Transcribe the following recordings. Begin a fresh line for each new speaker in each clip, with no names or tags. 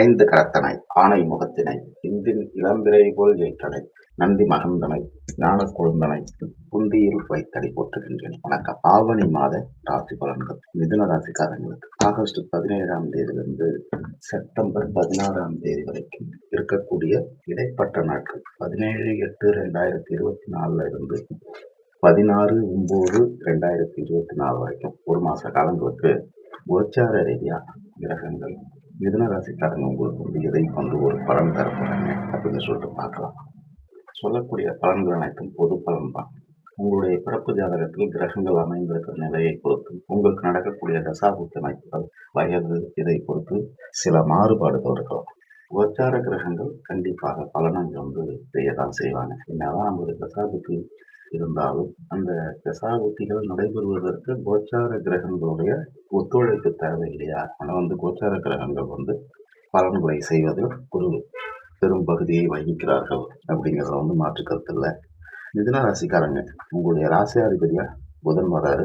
ஐந்து கரத்தனை ஆணை முகத்தினை இந்தின் இளம்பிறை போல் ஏற்றனை நந்தி மகந்தனை ஞான குழுந்தனை புந்தியில் வைத்தடி போற்றுகின்றேன். வணக்கம். ஆவணி மாத ராசி பலன்கள். மிதுன ராசிக்காரங்களுக்கு ஆகஸ்ட் பதினேழாம் தேதியிலிருந்து செப்டம்பர் பதினாறாம் தேதி வரைக்கும் இருக்கக்கூடிய இடைப்பட்ட நாட்கள். பதினேழு எட்டு ரெண்டாயிரத்தி இருபத்தி நாலுல இருந்து பதினாறு ஒம்பது ரெண்டாயிரத்தி இருபத்தி நாலு வரைக்கும் ஒரு மாச காலங்களுக்கு கோச்சார ரீதியாக கிரகங்கள் மிதனராசிக்காரங்க உங்களுக்கு வந்து எதை கொண்டு ஒரு பலன் தர அப்படின்னு சொல்லிட்டு பார்க்கலாம். சொல்லக்கூடிய பலன்கள் அனைத்தும் பொது பலன் தான் உங்களுடைய பிறப்பு ஜாதகத்தில் கிரகங்கள் அமைந்திருக்கிற நிலையை பொறுத்து உங்களுக்கு நடக்கக்கூடிய தசாபுத்த அமைப்புகள் வயது இதை பொறுத்து சில மாறுபாடுகள் இருக்கலாம். கோச்சார கிரகங்கள் கண்டிப்பாக பலனை வந்து செய்யதான் செய்வாங்க. என்னதான் நம்மளுடைய தசாபுத்தி இருந்தாலும் அந்த தசாபுத்திகள் நடைபெறுவதற்கு கோச்சார கிரகங்களுடைய ஒத்துழைப்பு தேவை இல்லையா ஆனால் வந்து கோச்சார கிரகங்கள் வந்து பலன்களை செய்வதில் ஒரு பெரும் பகுதியை வகிக்கிறார்கள் அப்படிங்கிறத வந்து மாற்று கருத்து இல்லை. மிதுன ராசிக்காரங்க உங்களுடைய ராசியாதிபதியா புதன் வராரு.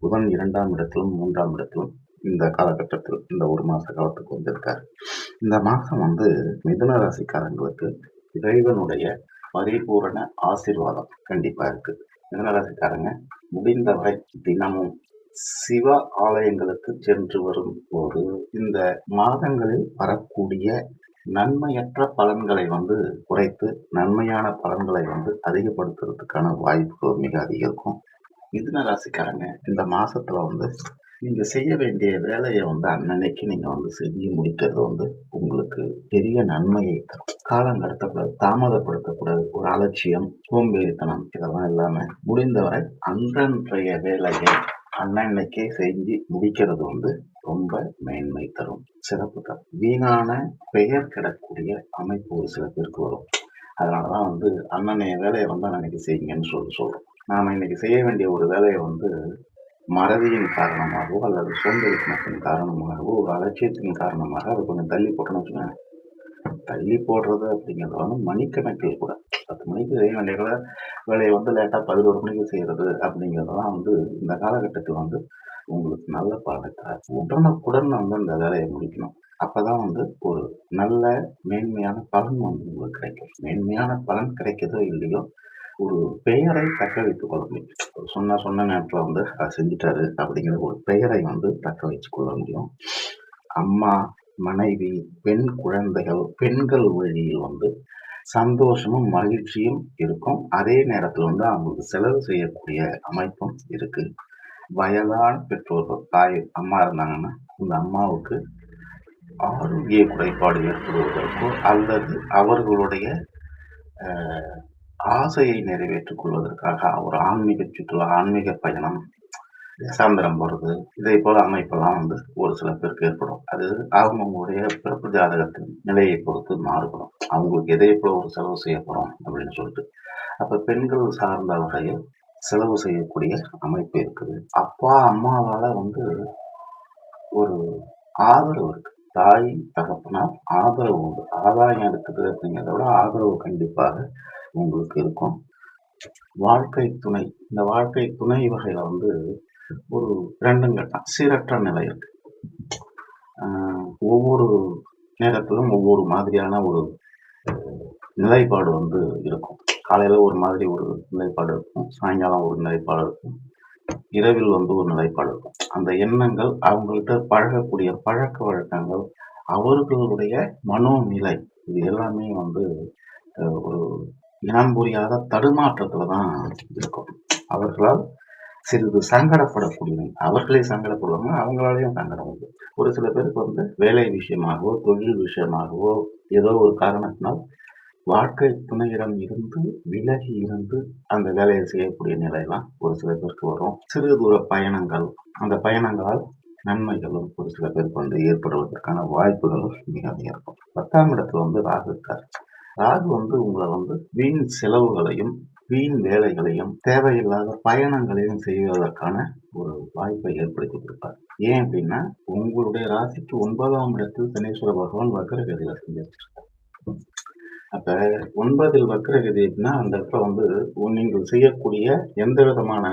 புதன் இரண்டாம் இடத்திலும் மூன்றாம் இடத்திலும் இந்த காலகட்டத்தில் இந்த ஒரு மாத காலத்துக்கு வந்திருக்காரு. இந்த மாதம் வந்து மிதுன ராசிக்காரங்களுக்கு இறைவனுடைய பரிபூரண ஆசீர்வாதம் கண்டிப்பாக இருக்குது மிதுன முடிந்தவரை தினமும் சிவ ஆலயங்களுக்கு சென்று வரும் போது இந்த மாதங்களில் வரக்கூடிய நன்மையற்ற பலன்களை வந்து குறைத்து நன்மையான பலன்களை வந்து அதிகப்படுத்துறதுக்கான வாய்ப்புகள் மிக அதிகம் இருக்கும் மிதுன ராசிக்காரங்க இந்த மாசத்துல வந்து நீங்க செய்ய வேண்டிய வேலையை வந்து அன்னன்னைக்கு நீங்க வந்து செஞ்சு முடிக்கிறது வந்து உங்களுக்கு பெரிய நன்மையை தரும். காலம் கடத்தக்கூடாது தாமதப்படுத்த ஒரு அலட்சியம் சோம்பேறித்தனம் இதெல்லாம் இல்லாமல் முடிந்தவரை அன்றன்றைய வேலையை அன்னன்னைக்கே செஞ்சு முடிக்கிறது வந்து ரொம்ப மேன்மை தரும். சிறப்பு தரும். வீணான பெயர் கிடக்கூடிய அமைப்பு ஒரு சில பேருக்கு வரும். அதனாலதான் வந்து அண்ணனைய வேலையை வந்து அன்னைக்கு செய்யுங்கன்னு சொல்லி சொல்கிறோம் நாம் இன்னைக்கு செய்ய வேண்டிய ஒரு வேலையை வந்து மறதியின் காரணமாகவோ அல்லது சோம்பேறித்தனத்தின் காரணமாகவோ ஒரு அலட்சியத்தின் காரணமாக அதை கொஞ்சம் தள்ளி போட்டோம்னு வச்சுக்கோங்க தள்ளி போடுறது அப்படிங்கிறது வந்து மணிக்கணக்கில் கூட பத்து மணிக்கு செய்ய வேண்டிய வேலையை வந்து லேட்டாக பதினோரு மணிக்கு செய்கிறது அப்படிங்கிறதெல்லாம் வந்து இந்த காலகட்டத்தில் வந்து உங்களுக்கு நல்ல பாடத்தை உடனுக்குடன் வந்து இந்த வேலையை முடிக்கணும். அப்போதான் வந்து ஒரு நல்ல மேன்மையான பலன் வந்து உங்களுக்கு கிடைக்கும். மேன்மையான பலன் கிடைக்கிறதோ இல்லையோ ஒரு பெயரை தக்க வைத்துக் கொள்ள முடியும். சொன்ன சொன்ன நேரத்தில் வந்து அதை செஞ்சுட்டாரு அப்படிங்கிற ஒரு பெயரை வந்து தக்க வச்சுக் கொள்ள முடியும். அம்மா மனைவி பெண் குழந்தைகள் பெண்கள் வழியில் வந்து சந்தோஷமும் மகிழ்ச்சியும் இருக்கும். அதே நேரத்தில் வந்து அவங்களுக்கு செலவு செய்யக்கூடிய அமைப்பும் இருக்கு. வயதான பெற்றோர்கள் தாய் அம்மா இருந்தாங்கன்னா அந்த அம்மாவுக்கு ஆரோக்கிய குறைபாடு ஏற்படுவதற்கோ அல்லது அவர்களுடைய ஆசையை நிறைவேற்றிக் கொள்வதற்காக ஒரு ஆன்மீக சுற்றுலா ஆன்மீக பயணம் சாந்திரம் போகிறது இதே போல அமைப்பெல்லாம் வந்து ஒரு சில பேருக்கு ஏற்படும். அது அவங்கவுங்களுடைய பிறப்பு ஜாதகத்தின் நிலையை பொறுத்து மாறுபடும். அவங்களுக்கு எதை போல ஒரு செலவு செய்ய அப்படின்னு சொல்லிட்டு. அப்போ பெண்கள் சார்ந்த வகையில் செலவு செய்யக்கூடிய அமைப்பு இருக்குது. அப்பா அம்மாவால் வந்து ஒரு ஆதரவு இருக்கு. தாய் தகப்பனால் ஆதரவு உண்டு. ஆதாயம் இருக்குது அப்படிங்கிறத விட ஆதரவு கண்டிப்பாக உங்களுக்கு இருக்கும். வாழ்க்கை துணை. இந்த வாழ்க்கை துணை வகையில் வந்து ஒரு ரெண்டும் கட்டம் சீரற்ற நிலை இருக்கு. ஒவ்வொரு நேரத்திலும் ஒவ்வொரு மாதிரியான ஒரு நிலைப்பாடு வந்து இருக்கும். காலையில் ஒரு மாதிரி ஒரு நிலைப்பாடு இருக்கும். சாயங்காலம் ஒரு நிலைப்பாடு இருக்கும். இரவில் வந்து ஒரு நிலைப்பாடு இருக்கும். அந்த எண்ணங்கள் அவங்கள்ட்ட பழகக்கூடிய பழக்க வழக்கங்கள் அவர்களுடைய மனோநிலை இது எல்லாமே வந்து ஒரு இனம் புரியாத தடுமாற்றத்தில் தான் இருக்கும். அவர்களால் சிறிது சங்கடப்படக்கூடியவன் அவர்களே சங்கடப்படுவாங்க அவங்களாலேயும் சங்கடம் உண்டு. ஒரு சில பேருக்கு வந்து வேலை விஷயமாகவோ தொழில் விஷயமாகவோ ஏதோ ஒரு காரணத்தினால் வாழ்க்கை துணையிடம் இருந்து விலகி இருந்து அந்த வேலையை செய்யக்கூடிய நிலையெல்லாம் ஒரு சில பேருக்கு வரும். சிறு தூர பயணங்கள் அந்த பயணங்களால் நன்மைகளும் ஒரு சில பேருக்கு வந்து ஏற்படுவதற்கான வாய்ப்புகளும் மிக அதிகம் இருக்கும். பத்தாம் இடத்துல வந்து ராகு இருக்கார். ராகு வந்து உங்களை வந்து வீண் செலவுகளையும் வீண் வேலைகளையும் தேவையில்லாத பயணங்களையும் செய்வதற்கான ஒரு வாய்ப்பை ஏற்படுத்தி கொடுப்பார் ஏன் அப்படின்னா உங்களுடைய ராசிக்கு ஒன்பதாம் இடத்தில் சனீஸ்வர பகவான் வக்கரகதியில செஞ்சிருக்கார் அப்ப ஒன்பதில் வக்கரகதி அப்படின்னா அந்த இடத்துல வந்து நீங்கள் செய்யக்கூடிய எந்த விதமான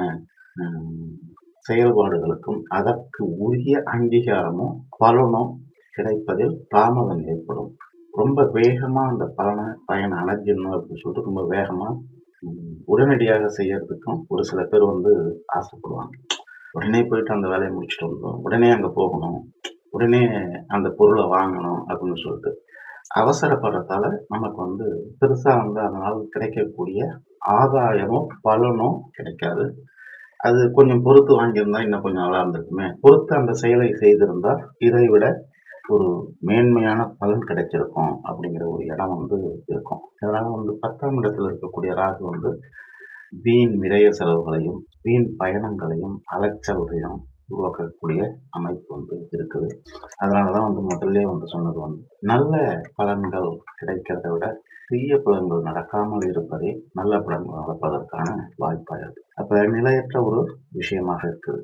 செயல்பாடுகளுக்கும் அதற்கு உரிய அங்கீகாரமோ பலனோ கிடைப்பதில் தாமதம் ஏற்படும். ரொம்ப வேகமா அந்த பலனை பயனை அடைஞ்சிடணும் அப்படின்னு சொல்லிட்டு ரொம்ப வேகமா உடனடியாக செய்யறதுக்கும் ஒரு சில பேர் வந்து ஆசைப்படுவாங்க. உடனே போயிட்டு அந்த வேலையை முடிச்சுட்டு வந்தோம் உடனே அங்கே போகணும். உடனே அந்த பொருளை வாங்கணும் அப்படின்னு சொல்லிட்டு அவசரப்படுறதால நமக்கு வந்து பெருசாக வந்து அதனால் கிடைக்கக்கூடிய ஆதாயமோ பலனோ கிடைக்காது. அது கொஞ்சம் பொறுத்து வாங்கியிருந்தா இன்னும் கொஞ்சம் நல்லா இருந்திருக்குமே. பொறுத்து அந்த செயலை செய்திருந்தால் இதை விட ஒரு மேன்மையான பலன் கிடைச்சிருக்கும் அப்படிங்கிற ஒரு இடம் வந்து இருக்கும். அதனால வந்து பத்தாம் இடத்துல இருக்கக்கூடிய ராகு வந்து வீண் விரய செலவுகளையும் வீண் பயணங்களையும் அலைச்சல்களையும் உருவாக்கக்கூடிய அமைப்பு வந்து இருக்குது. அதனாலதான் வந்து முதல்ல வந்து சொன்னது வந்து நல்ல பலன்கள் கிடைக்கிறத விட தீய பலன்கள் நடக்காமல் இருப்பதே நல்ல பலன்கள் நடப்பதற்கான வாய்ப்பாக இருக்கு அப்ப நிலையற்ற ஒரு விஷயமாக இருக்குது.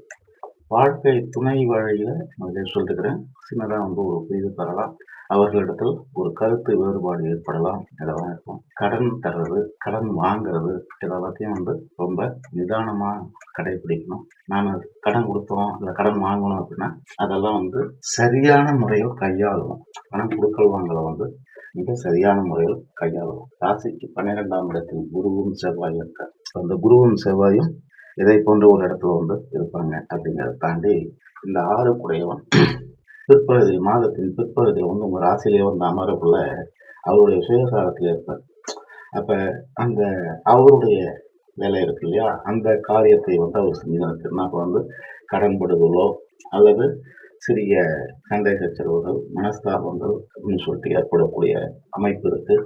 வாழ்க்கை துணை வழியில் முதலில் சொல்லிருக்கிறேன். சின்னதாக வந்து ஒரு புரிது பெறலாம் அவர்களிடத்தில் ஒரு கருத்து வேறுபாடு ஏற்படலாம் இதெல்லாம் இருக்கும். கடன் தர்றது கடன் வாங்குறது இதெல்லாத்தையும் வந்து ரொம்ப நிதானமாக கடைபிடிக்கணும். நான் கடன் கொடுத்தோம் இல்லை கடன் வாங்கணும் அப்படின்னா அதெல்லாம் வந்து சரியான முறையில் கையாளணும். பணம் கொடுக்கல் வாங்கலை வந்து மிக சரியான முறையில் கையாளணும். ராசிக்கு பன்னிரெண்டாம் இடத்தில் குருவும் செவ்வாயும் இருக்க அந்த குருவும் செவ்வாயும் இதை போன்ற ஒரு இடத்துல வந்து இருப்பாங்க அப்படிங்கிறத தாண்டி இந்த ஆறு குறையவன் பிற்பகுதி மாதத்தின் பிற்பகுதியில் வந்து உங்கள் ராசியிலே வந்து அமரக்குள்ள அவருடைய சுயசாரத்தில் இருப்பார். அப்போ அந்த அவருடைய வேலை இருக்கு இல்லையா? அந்த காரியத்தை வந்து அவர் செஞ்சு அப்போ வந்து கடன்படுதலோ அல்லது சிறிய சண்டை சச்சரவுகள் மனஸ்தாபங்கள் அப்படின்னு சொல்லிட்டு ஏற்படக்கூடிய அமைப்பு இருக்குது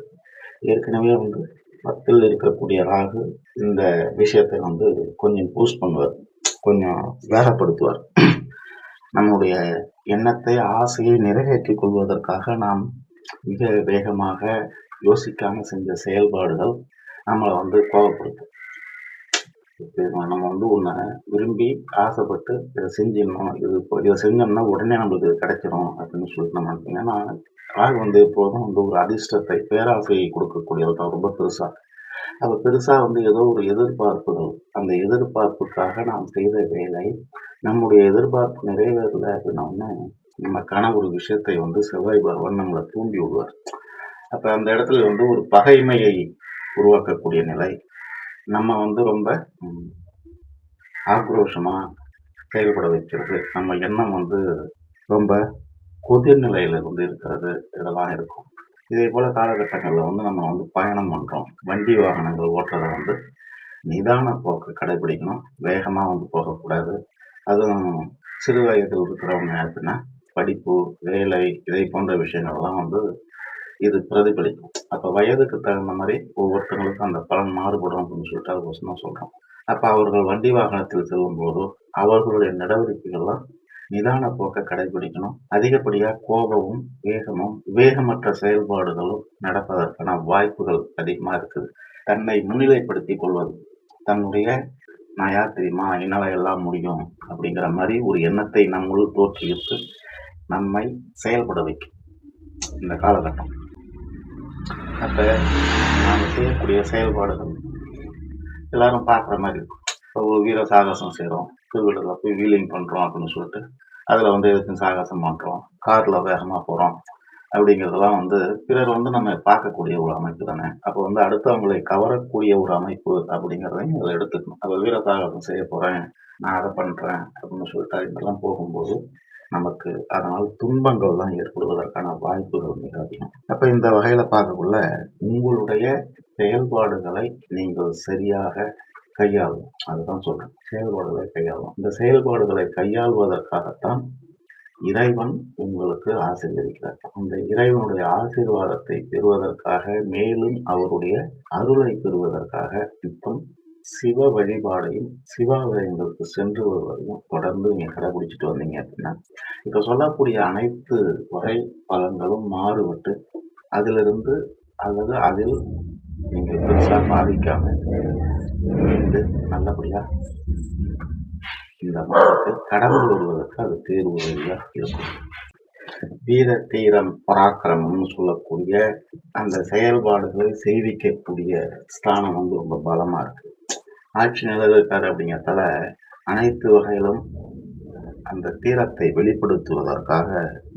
ஏற்கனவே வந்து பத்தில் இருக்கக்கூடிய ராகு இந்த விஷயத்தை வந்து கொஞ்சம் பூஸ்ட் பண்ணுவார். கொஞ்சம் வேகப்படுத்துவார். நம்முடைய எண்ணத்தை ஆசையை நிறைவேற்றிக் கொள்வதற்காக நாம் மிக வேகமாக யோசிக்காமல் செஞ்ச செயல்பாடுகள் நம்மளை வந்து கோபப்படுத்தும் நம்ம வந்து ஒன்றை விரும்பி ஆசைப்பட்டு இதை செஞ்சிடணும். இது இப்போ இதை செஞ்சோம்னா உடனே நம்மளுக்கு இது கிடைச்சிடும் அப்படின்னு சொல்லிட்டு நம்ம ஏன்னா ராகு வந்து எப்போதும் வந்து ஒரு அதிர்ஷ்டத்தை பேராசையை கொடுக்கக்கூடியவர் தான் ரொம்ப பெருசாக அப்போ பெருசாக வந்து ஏதோ ஒரு எதிர்பார்ப்புகள் அந்த எதிர்பார்ப்புக்காக நாம் செய்த வேலை நம்முடைய எதிர்பார்ப்பு நிறைவேறல அப்படின்னா நமக்கான ஒரு விஷயத்தை வந்து செவ்வாய் பகவான் நம்மளை தூண்டி விடுவார். அப்போ அந்த இடத்துல வந்து ஒரு பகைமையை உருவாக்கக்கூடிய நிலை. நம்ம வந்து ரொம்ப ஆக்ரோஷமாக செயல்பட வைக்கிறது. நம்ம எண்ணம் வந்து ரொம்ப கொதிர் நிலையில வந்து இருக்கிறது இதெல்லாம் இருக்கும். இதே போல காலகட்டங்களில் வந்து நம்ம வந்து பயணம் பண்றோம். வண்டி வாகனங்கள் ஓட்டுறதை வந்து நிதான போக்கு கடைபிடிக்கணும். வேகமா வந்து போகக்கூடாது. அதுவும் சிறு வயதில் இருக்கிறவங்க அப்படின்னா படிப்பு வேலை இதை போன்ற விஷயங்கள்லாம் வந்து இது பிரதிபலிக்கும். அப்போ வயதுக்கு தகுந்த மாதிரி ஒவ்வொருத்தங்களுக்கும் அந்த பலன் மாறுபடும் அப்படின்னு சொல்லிட்டு அது தான் சொல்கிறோம் அப்போ அவர்கள் வண்டி வாகனத்தில் செல்லும் போதோ அவர்களுடைய நடவடிக்கைகள்லாம் நிதான போக்கை கடைபிடிக்கணும் அதிகப்படியாக கோபமும் வேகமும் வேகமற்ற செயல்பாடுகளும் நடப்பதற்கான வாய்ப்புகள் அதிகமாக இருக்குது. தன்னை முன்னிலைப்படுத்தி கொள்வது தன்னுடைய நான் யார் தெரியுமா? என்னால் எல்லாம் முடியும் அப்படிங்கிற மாதிரி ஒரு எண்ணத்தை நம்முள் தோற்றுவித்து நம்மை செயல்பட வைக்கும். இந்த காலகட்டம். அப்போ நாம் செய்யக்கூடிய செயல்பாடுகள் எல்லாரும் பார்க்குற மாதிரி இருக்கும். வீர சாகசம் செய்கிறோம் திருவிழாவில் போய் வீலிங் பண்ணுறோம் அப்படின்னு சொல்லிட்டு அதில் வந்து எதுக்கும் சாகசம் பண்ணுறோம் காரில் வேகமாக போகிறோம் அப்படிங்கிறதெல்லாம் வந்து பிறர் வந்து நம்ம பார்க்கக்கூடிய ஒரு அமைப்பு தானே. அப்போ வந்து அடுத்தவங்களை கவரக்கூடிய ஒரு அமைப்பு அப்படிங்கிறதையும் அதை எடுத்துக்கணும். அப்போ வீர சாகசம் செய்ய போகிறேன் நான் அதை பண்ணுறேன் அப்படின்னு சொல்லிட்டு அதெல்லாம் போகும்போது நமக்கு அதனால் துன்பங்கள் தான் ஏற்படுவதற்கான வாய்ப்புகள் மிக அதிகம். அப்போ இந்த வகையில் பார்க்கக்குள்ள உங்களுடைய செயல்பாடுகளை நீங்கள் சரியாக கையாளும். அதுதான் சொல்றேன். செயல்பாடுகளை கையாளும். இந்த செயல்பாடுகளை கையாள்வதற்காகத்தான் இறைவன் உங்களுக்கு ஆசீர்வதிக்கிறார். அந்த இறைவனுடைய ஆசீர்வாதத்தை பெறுவதற்காக மேலும் அவருடைய அருளை பெறுவதற்காக இப்போ சிவ வழிபாடையும் சிவாலயங்களுக்கு சென்று வருவதையும் தொடர்ந்து நீங்க கடைபிடிச்சிட்டு வந்தீங்க அப்படின்னா இப்ப சொல்லக்கூடிய அனைத்து வகை பலன்களும் மாறுபட்டு அதிலிருந்து அல்லது அதில் நீங்கள் பெருசாக பாதிக்காம இருந்து நல்லபடியாக இந்த மாதத்தை கடவுள் வருவதற்கு அது தேர்வுகளாக இருக்கும். வீர தீரம் பராக்கிரமம்னு சொல்லக்கூடிய அந்த செயல்பாடுகளை செய்விக்கக்கூடிய ஸ்தானம் வந்து ரொம்ப பலமாக இருக்கு. ஆட்சி நிலையில் அப்படிங்கிறதால அனைத்து வகையிலும் அந்த தீரத்தை வெளிப்படுத்துவதற்காக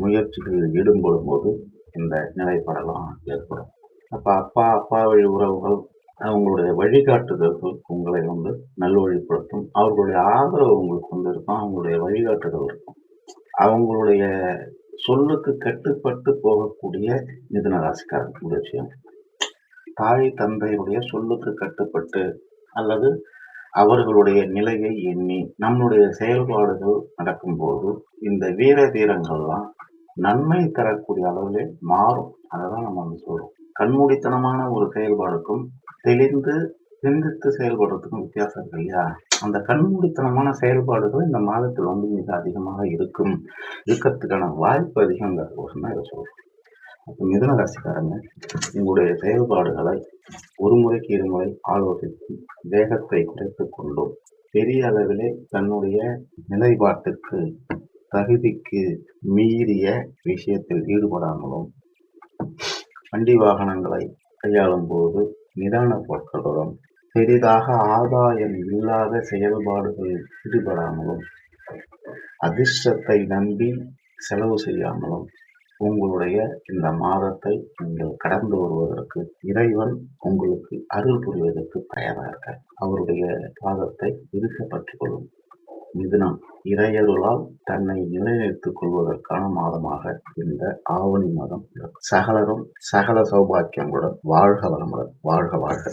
முயற்சிகளில் ஈடுபடும் போது இந்த நிலைப்படலாம் ஏற்படும். அப்போ அப்பா அப்பா வழி உறவுகள் அவங்களுடைய வழிகாட்டுதல்கள் உங்களை வந்து நல்வழிப்படுத்தும். அவர்களுடைய ஆதரவு உங்களுக்கு வந்து இருக்கும். அவங்களுடைய வழிகாட்டுதல் இருக்கும். அவங்களுடைய சொல்லுக்கு கட்டுப்பட்டு போகக்கூடிய மிதுன ராசிக்காரங்க விஷயம். தாய் தந்தையுடைய சொல்லுக்கு கட்டுப்பட்டு அல்லது அவர்களுடைய நிலையை எண்ணி நம்முடைய செயல்பாடுகள் நடக்கும்போது இந்த வீர தீரங்கள்லாம் நன்மை தரக்கூடிய அளவிலே மாறும். அதை தான் நம்ம வந்து சொல்கிறோம் கண்மூடித்தனமான ஒரு செயல்பாடுக்கும் தெளிந்து சிந்தித்து செயல்படுறதுக்கும் வித்தியாசம் இருக்கு இல்லையா? அந்த கண்மூடித்தனமான செயல்பாடுகள் இந்த மாதத்தில் வந்து மிக அதிகமாக இருக்கும். இருக்கிறதுக்கான வாய்ப்பு அதிகங்கிறது ஒரு தான் இதை சொல்றோம். அப்போ மிதுன ராசிக்காரங்க உங்களுடைய செயல்பாடுகளை ஒரு முறைக்கு இருமுறை ஆலோசித்து வேகத்தை குறைத்து கொண்டும். பெரிய அளவிலே தன்னுடைய நிலைப்பாட்டுக்கு தகுதிக்கு மீறிய விஷயத்தில் ஈடுபடாமலும் வண்டி வாகனங்களை கையாளும் போது நிதான பொருட்களுடன் பெரிதாக ஆதாயம் இல்லாத செயல்பாடுகளில் ஈடுபடாமலும் அதிர்ஷ்டத்தை நம்பி செலவு செய்யாமலும் உங்களுடைய இந்த மாதத்தை நீங்கள் கடந்து வருவதற்கு இறைவன் உங்களுக்கு அருள் புரிவதற்கு தயாராக. அவருடைய பாதத்தை இருக்க கொள்ளும் மிதுனம் இறையருளால் தன்னை நிலைநிறுத்திக் கொள்வதற்கான மாதமாக இந்த ஆவணி மாதம் இருக்கும். சகலரும் சகல சௌபாக்கியங்களுடன் வாழ்க வளமுடன் வாழ்க வாழ்க